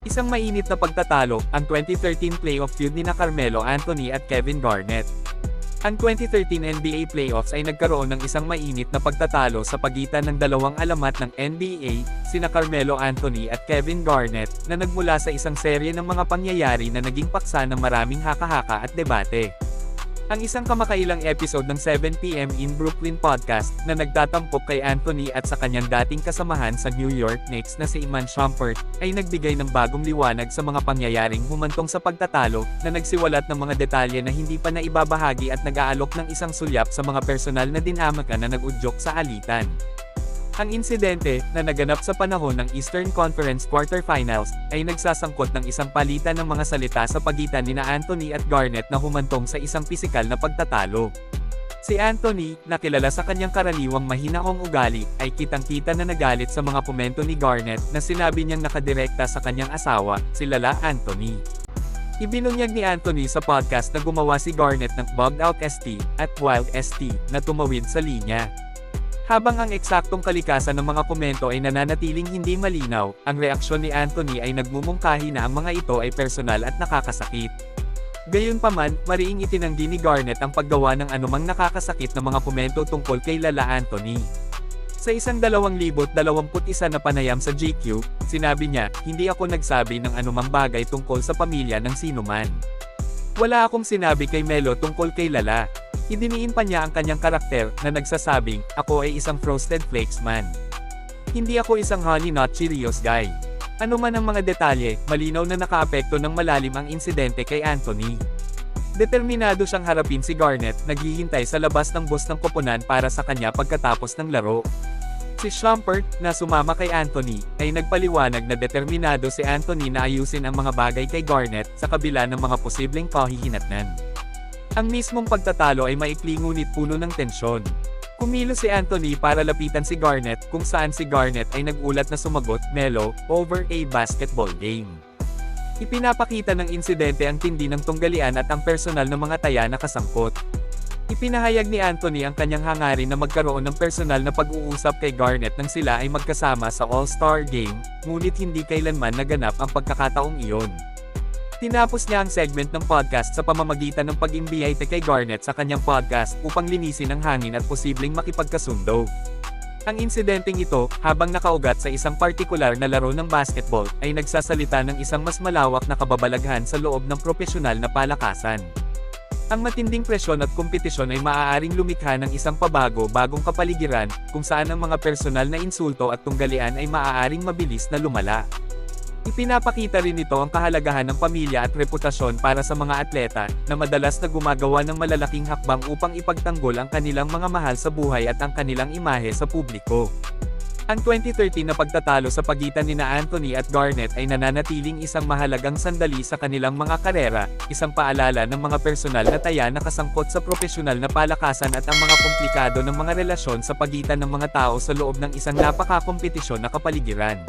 Isang mainit na pagtatalo, ang 2013 playoff feud ni na Carmelo Anthony at Kevin Garnett. Ang 2013 NBA playoffs ay nagkaroon ng isang mainit na pagtatalo sa pagitan ng dalawang alamat ng NBA, sina Carmelo Anthony at Kevin Garnett, na nagmula sa isang serye ng mga pangyayari na naging paksa ng maraming haka-haka at debate. Ang isang kamakailang episode ng 7pm in Brooklyn podcast na nagtatampok kay Anthony at sa kanyang dating kasamahan sa New York Knicks na si Iman Shumpert, ay nagbigay ng bagong liwanag sa mga pangyayaring humantong sa pagtatalo, na nagsiwalat ng mga detalye na hindi pa naibabahagi at nag-aalok ng isang sulyap sa mga personal na dinamika na nag-udyok sa alitan. Ang insidente, na naganap sa panahon ng Eastern Conference Quarterfinals, ay nagsasangkot ng isang palitan ng mga salita sa pagitan ni na Anthony at Garnett na humantong sa isang pisikal na pagtatalo. Si Anthony, na kilala sa kanyang karaniwang mahinaong ugali, ay kitang-kita na nagalit sa mga komento ni Garnett na sinabi niyang nakadirekta sa kanyang asawa, si Lala Anthony. Ibinunyag ni Anthony sa podcast na gumawa si Garnett ng Bugged Out ST at Wild ST na tumawid sa linya. Habang ang eksaktong kalikasan ng mga komento ay nananatiling hindi malinaw, ang reaksyon ni Anthony ay nagmumungkahi na ang mga ito ay personal at nakakasakit. Gayunpaman, mariing itinanggi ni Garnett ang paggawa ng anumang nakakasakit na mga komento tungkol kay Lala Anthony. Sa isang 2021 na panayam sa GQ, sinabi niya, hindi ako nagsabi ng anumang bagay tungkol sa pamilya ng sinuman. Wala akong sinabi kay Melo tungkol kay Lala. Idiniin pa niya ang kanyang karakter na nagsasabing, ako ay isang frosted flakes man. Hindi ako isang honey nut Cheerios guy. Ano man ang mga detalye, malinaw na nakaapekto ng malalim ang insidente kay Anthony. Determinado siyang harapin si Garnett, naghihintay sa labas ng bus ng koponan para sa kanya pagkatapos ng laro. Si Shumpert, na sumama kay Anthony, ay nagpaliwanag na determinado si Anthony na ayusin ang mga bagay kay Garnett sa kabila ng mga posibleng kahihinatnan. Ang mismong pagtatalo ay maikli ngunit puno ng tensyon. Kumilo si Anthony para lapitan si Garnett kung saan si Garnett ay nagulat na sumagot, Melo, over a basketball game. Ipinapakita ng insidente ang tindi ng tunggalian at ang personal ng mga taya na kasangkot. Ipinahayag ni Anthony ang kanyang hangarin na magkaroon ng personal na pag-uusap kay Garnett nang sila ay magkasama sa All-Star Game, ngunit hindi kailanman naganap ang pagkakataong iyon. Tinapos niya ang segment ng podcast sa pamamagitan ng pag-imbiyay kay Garnett sa kanyang podcast upang linisin ang hangin at posibleng makipagkasundo. Ang insidenteng ito, habang nakaugat sa isang partikular na laro ng basketball, ay nagsasalita ng isang mas malawak na kababalaghan sa loob ng propesyonal na palakasan. Ang matinding presyon at kompetisyon ay maaaring lumikha ng isang pabago-bagong kapaligiran, kung saan ang mga personal na insulto at tunggalian ay maaaring mabilis na lumala. Ipinapakita rin ito ang kahalagahan ng pamilya at reputasyon para sa mga atleta, na madalas na gumagawa ng malalaking hakbang upang ipagtanggol ang kanilang mga mahal sa buhay at ang kanilang imahe sa publiko. Ang 2013 na pagtatalo sa pagitan ni na Anthony at Garnett ay nananatiling isang mahalagang sandali sa kanilang mga karera, isang paalala ng mga personal na taya na kasangkot sa propesyonal na palakasan at ang mga komplikado ng mga relasyon sa pagitan ng mga tao sa loob ng isang napaka-kompetisyon na kapaligiran.